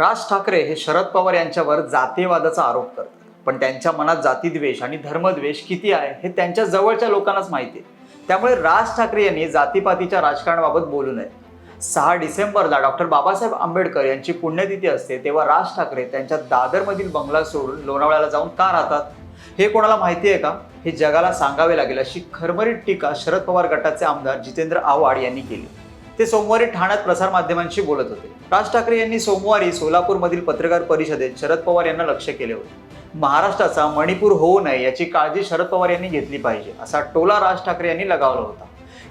राज ठाकरे हे शरद पवार यांच्यावर जातीयवादाचा आरोप करतात. पण त्यांच्या मनात जातीद्वेष आणि धर्मद्वेष किती आहे हे त्यांच्या जवळच्या लोकांनाच माहिती आहे. त्यामुळे राज ठाकरे यांनी जातीपातीच्या राजकारणाबाबत बोलू नये. सहा डिसेंबरला डॉक्टर बाबासाहेब आंबेडकर यांची पुण्यतिथी असते तेव्हा राज ठाकरे त्यांच्या दादरमधील बंगला सोडून लोणावळ्याला जाऊन का राहतात? हे कोणाला माहिती आहे का? हे जगाला सांगावे लागेल अशी खरमरीत टीका शरद पवार गटाचे आमदार जितेंद्र आव्हाड यांनी केली. ते सोमवारी ठाण्यात प्रसारमाध्यमांशी बोलत होते. राज ठाकरे यांनी सोमवारी सोलापूरमधील पत्रकार परिषदेत शरद पवार यांना लक्ष केले होते. महाराष्ट्राचा मणिपूर होऊ नये याची काळजी शरद पवार यांनी घेतली पाहिजे असा टोला राज ठाकरे यांनी लगावला होता.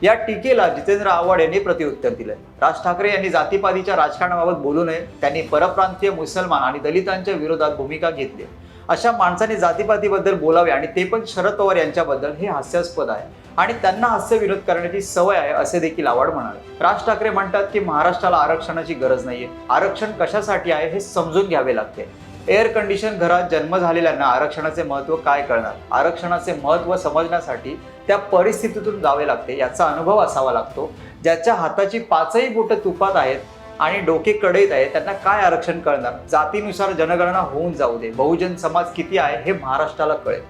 या टीकेला जितेंद्र आव्हाड यांनी प्रतिउत्तर दिलंय. राज ठाकरे यांनी जातीपातीच्या राजकारणाबाबत बोलू नये त्यांनी परप्रांतीय मुसलमान आणि दलितांच्या विरोधात भूमिका घेतली अशा माणसाने जातीपातीबद्दल बोलावे आणि ते पण शरद पवार यांच्याबद्दल हे हास्यास्पद आहे. आणि त्यांना हास्य विरोध करण्याची सवय आहे असे देखील आव्हाड म्हणाले. राज ठाकरे म्हणतात की महाराष्ट्राला आरक्षणाची गरज नाहीये. आरक्षण कशासाठी आहे हे समजून घ्यावे लागते. एअर कंडिशन घरात जन्म झालेल्यांना आरक्षणाचे महत्त्व काय कळणार? आरक्षणाचे महत्त्व समजण्यासाठी त्या परिस्थितीतून जावे लागते याचा अनुभव असावा लागतो. ज्याच्या हाताची पाचही बोटं तुपात आहेत आणि डोके कडईत आहे त्यांना काय आरक्षण कळणार? जातीनुसार जनगणना होऊन जाऊ दे. बहुजन समाज किती आहे हे महाराष्ट्राला कळेल.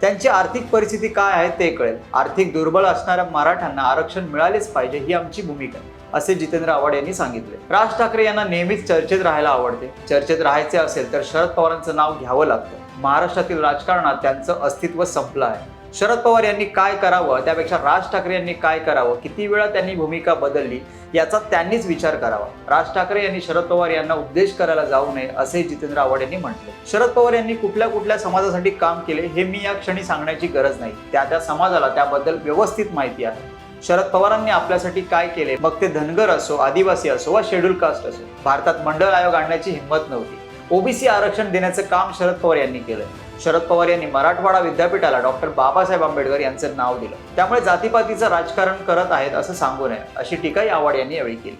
त्यांची आर्थिक परिस्थिती काय आहे ते कळेल. आर्थिक दुर्बल असणाऱ्या मराठ्यांना आरक्षण मिळालेच पाहिजे ही आमची भूमिका आहे असे जितेंद्र आव्हाड यांनी सांगितले. राज ठाकरे यांना नेहमीच चर्चेत राहायला आवडते. चर्चेत राहायचे असेल तर शरद पवारांचं नाव घ्यावं लागतं. महाराष्ट्रातील राजकारणात त्यांचं अस्तित्व संपलं आहे. शरद पवार यांनी काय करावं त्यापेक्षा राज ठाकरे यांनी काय करावं किती वेळा त्यांनी भूमिका बदलली याचा त्यांनीच विचार करावा. राज ठाकरे यांनी शरद पवार यांना उपदेश करायला जाऊ नये असे जितेंद्र आव्हाड यांनी म्हटले. शरद पवार यांनी कुठल्या कुठल्या समाजासाठी काम केले हे मी या क्षणी सांगण्याची गरज नाही. त्या त्या समाजाला त्याबद्दल व्यवस्थित माहिती आहे. शरद पवारांनी आपल्यासाठी काय केले? मग ते धनगर असो आदिवासी असो वा शेड्यूल कास्ट असो भारतात मंडळ आयोग आणण्याची हिंमत नव्हती. ओबीसी आरक्षण देण्याचं काम शरद पवार यांनी केलं. शरद पवार यांनी मराठवाडा विद्यापीठाला डॉक्टर बाबासाहेब आंबेडकर यांचं नाव दिलं. त्यामुळे जातीपातीचं राजकारण करत आहेत असं सांगू नये अशी टीकाही आव्हाड यांनी यावेळी केली.